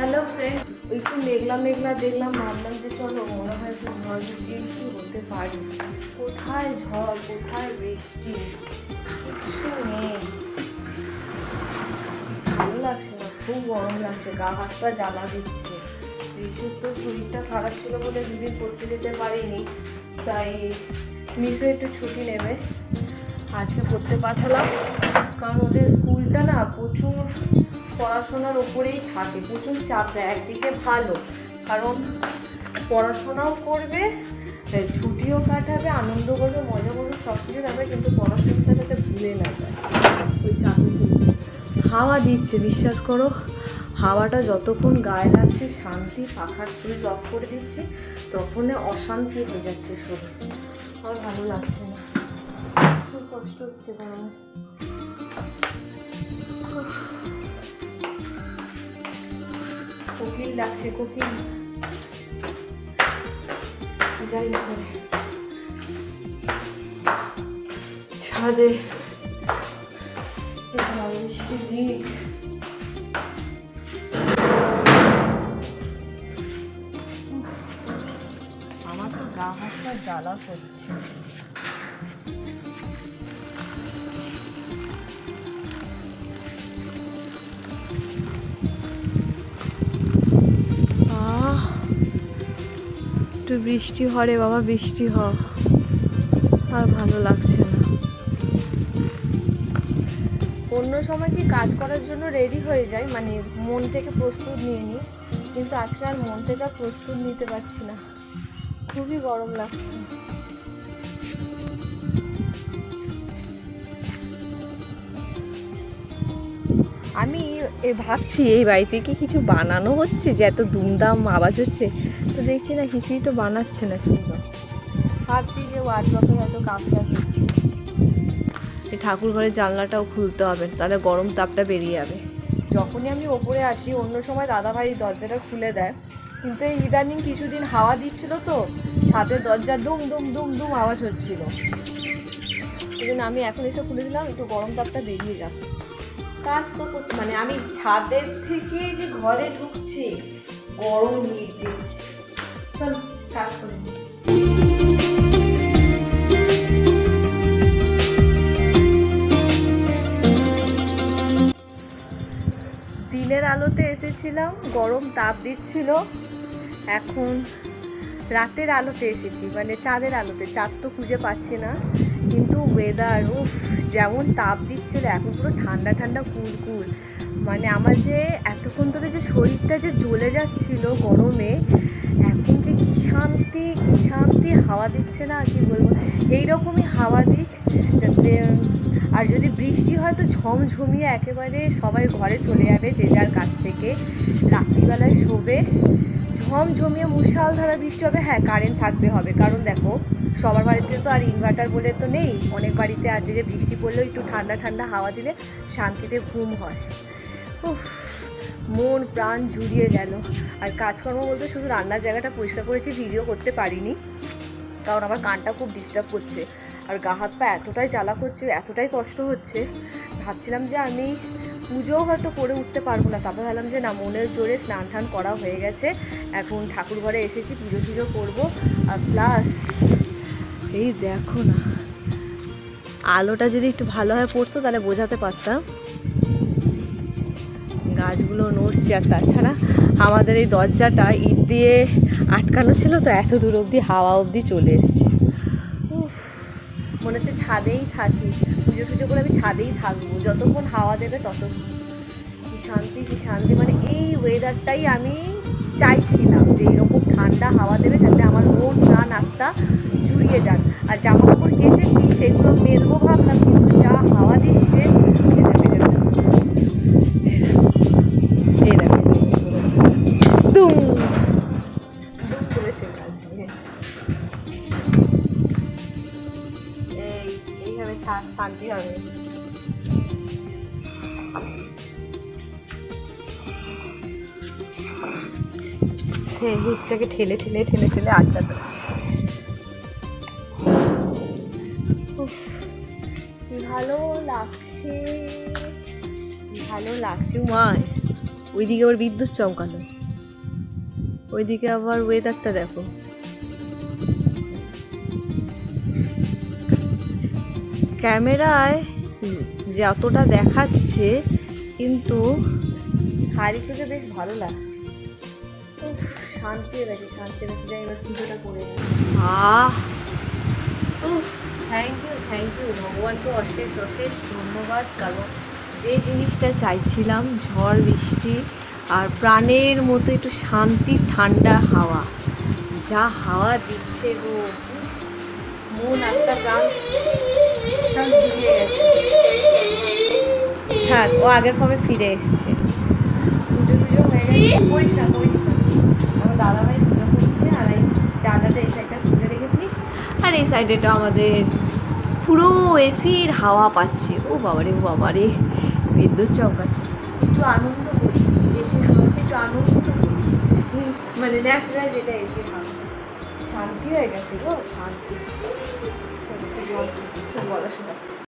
Hello friend একটু মেঘলা মেঘলা দেখলাম, ভাবলাম যে চলো, মনে হয় একটু ঝড় বৃষ্টি একটু হতে পারে। কোথায় ঝড়, কোথায় বৃষ্টি? কিছু নেই। ভালো লাগছে না, খুব গরম লাগছে, গা হাত পা জ্বালা দিচ্ছে। ঋষুর তো শরীরটা খারাপ ছিল বলে দুদিন পড়তে যেতে পারিনি, তাই মিশু একটু ছুটি নেবে। আজকে পড়তে পাঠালাম, কারণ ওদের স্কুলটা না প্রচুর পড়াশোনার ওপরেই থাকে, প্রচুর চাপ দেয়, একদিকে ভালো, কারণ পড়াশোনাও করবে ছুটিও কাটাবে, আনন্দ করবে, মজা করবে সব কিছু থাকবে, কিন্তু পড়াশোনাটা যাতে ভুলে না যায়। ওই চাপে হাওয়া দিচ্ছে, বিশ্বাস করো, হাওয়াটা যতক্ষণ গায়ে লাগছে, শান্তি, পাখার সুইচ অফ করে দিচ্ছে, তখনই অশান্তি হয়ে যাচ্ছে শরীর আর ভালো লাগছে না। খুব কষ্ট হচ্ছে গরমে কোকিল ডাকছে কোকিল যাই করে ছাদে ঝড় বৃষ্টির দিক আমার তো গা হাতটা জ্বালা করছে। একটু বৃষ্টি হরে বাবা, বৃষ্টি হ। আর ভালো লাগছে না। অন্য সময় কি কাজ করার জন্য রেডি হয়ে যায় মানে মন থেকে প্রস্তুত নিয়ে নিই। কিন্তু আজকে আর মন থেকে প্রস্তুত নিতে পারছি না। খুবই গরম লাগছে। আমি এ ভাবছি এই বাড়িতে কি কিছু বানানো হচ্ছে যে এত দুমদাম আওয়াজ হচ্ছে? তো দেখছি না, কিছুই তো বানাচ্ছে না শুধু ভাবছি যে ওয়ার্ড্রপে হয়তো কাজ টাজ হচ্ছে। এই ঠাকুর ঘরের জানলাটাও খুলতে হবে, তাহলে গরম তাপটা বেরিয়ে যাবে। যখনই আমি ওপরে আসি, অন্য সময় দাদাভাই দরজাটা খুলে দেয়। কিন্তু এই ইদানিং কিছুদিন হাওয়া দিচ্ছিল তো ছাদের দরজা দুম দুম দুম দুম আওয়াজ হচ্ছিল। এই জন্য আমি এখন এসে খুলে দিলাম, একটু গরম তাপটা বেরিয়ে যাবে কাজ তো করতে মানে আমি ছাদের থেকে যে ঘরে ঢুকছি, গরম দিচ্ছে চলো, কাজ করে। দিনের আলোতে এসেছিলাম, গরম তাপ দিচ্ছিল। এখন রাতের আলোতে এসেছি মানে চাঁদের আলোতে, চাঁদ তো খুঁজে পাচ্ছি না। কিন্তু ওয়েদার ও যেমন তাপ দিচ্ছিল, এখন পুরো ঠান্ডা ঠান্ডা, কুল কুল। মানে আমার যে এতক্ষণ ধরে যে শরীরটা যে জ্বলে যাচ্ছিল গরমে, এখন যে কি শান্তি কি শান্তি হাওয়া দিচ্ছে না, কি বলব? এইরকমই হাওয়া দিক যাতে, আর যদি বৃষ্টি হয় তো ঝমঝমিয়ে একেবারে সবাই ঘরে চলে যাবে, যে যার কাছ থেকে রাত্রিবেলায় শোবে। ঝমঝমিয়ে মুষালধারা বৃষ্টি হবে। হ্যাঁ কারেন্ট থাকতে হবে। কারণ দেখো, সবার বাড়িতে তো আর ইনভার্টার বলে তো নেই। অনেক বাড়িতে আছে যে বৃষ্টি পড়লেও একটু ঠান্ডা ঠান্ডা হাওয়া দিলে শান্তিতে ঘুম হয়। উফ, মন প্রাণ জুড়িয়ে গেল। আর কাজকর্ম বলতে শুধু রান্নার জায়গাটা পরিষ্কার করেছি ভিডিও করতে পারিনি। কারণ আমার কানটা খুব ডিস্টার্ব করছে। আর গা হাত পা এতটাই জ্বালা করছে, এতটাই কষ্ট হচ্ছে। ভাবছিলাম যে আমি পুজোও হয়তো করে উঠতে পারব না। তারপর ভাবলাম যে না, মনের জোরে স্নান টান করা হয়ে গেছে। এখন ঠাকুর ঘরে এসেছি, পুজো টুজো করব। আর প্লাস এই দেখো না, আলোটা যদি একটু ভালোভাবে পড়তো তাহলে বোঝাতে পারতাম। গাছগুলো নড়ছে আর তাছাড়া আমাদের এই দরজাটা ইট দিয়ে আটকানো ছিল, তো এত দূর অবধি হাওয়া অবধি চলে এসছে। মনে হচ্ছে ছাদেই থাকি। পুজো টুজো করে আমি ছাদেই থাকব। যতক্ষণ হাওয়া দেবে ততক্ষণ। কি শান্তি কি শান্তি। মানে এই ওয়েদারটাই আমি চাইছিলাম যে এরকম ঠান্ডা হাওয়া দেবে যাতে আমার মন, প্রাণ, আত্মা জুড়িয়ে যান আর জামা কাপড় কেচেছি, সেগুলো মেলবো ভাবলাম, কিন্তু যা হাওয়া দিচ্ছে শান্তি হবে হিটটাকে ঠেলে ঠেলে ঠেলে ঠেলে আটকাতে উফ, কি ভালো লাগছে ভালো লাগছে। মায় ওইদিকে আবার বিদ্যুৎ চমকালো। ওইদিকে আবার ওয়েদারটা দেখো। ক্যামেরায় যতটা দেখাচ্ছে কিন্তু হাড়ি চোখে বেশ ভালো লাগছে। শান্তি গেছে শান্তি গেছে যাই এবার পুজোটা করে। আহ! থ্যাংক ইউ থ্যাংক ইউ ভগবানকে অশেষ অশেষ ধন্যবাদ। কারণ যে জিনিসটা চাইছিলাম ঝড় বৃষ্টি আর প্রাণের মতো একটু শান্তি ঠান্ডা হাওয়া। যা হাওয়া দিচ্ছে গো। মন একটা প্রাণ হ্যাঁ ও আগের কবে ফিরে এসছে। পুজো হয়ে গেছে করিস আমার দাদা ভাই করছে আর এই জানলাটা এই সাইডটা রেখেছি আর এই সাইডেটা আমাদের পুরো এসির হাওয়া পাচ্ছে। ও বাবারে ও বাবারে, বিদ্যুৎ চমকাচ্ছে। একটু আনন্দ করি এসির হাওয়াতে একটু আনন্দ করি। মানে ন্যাচারাল যেটা এসির হাওয়া। শান্তি হয়ে গেছে গো, শান্তি। চলো, একটু জল খাই, খুব গলা শোনাচ্ছে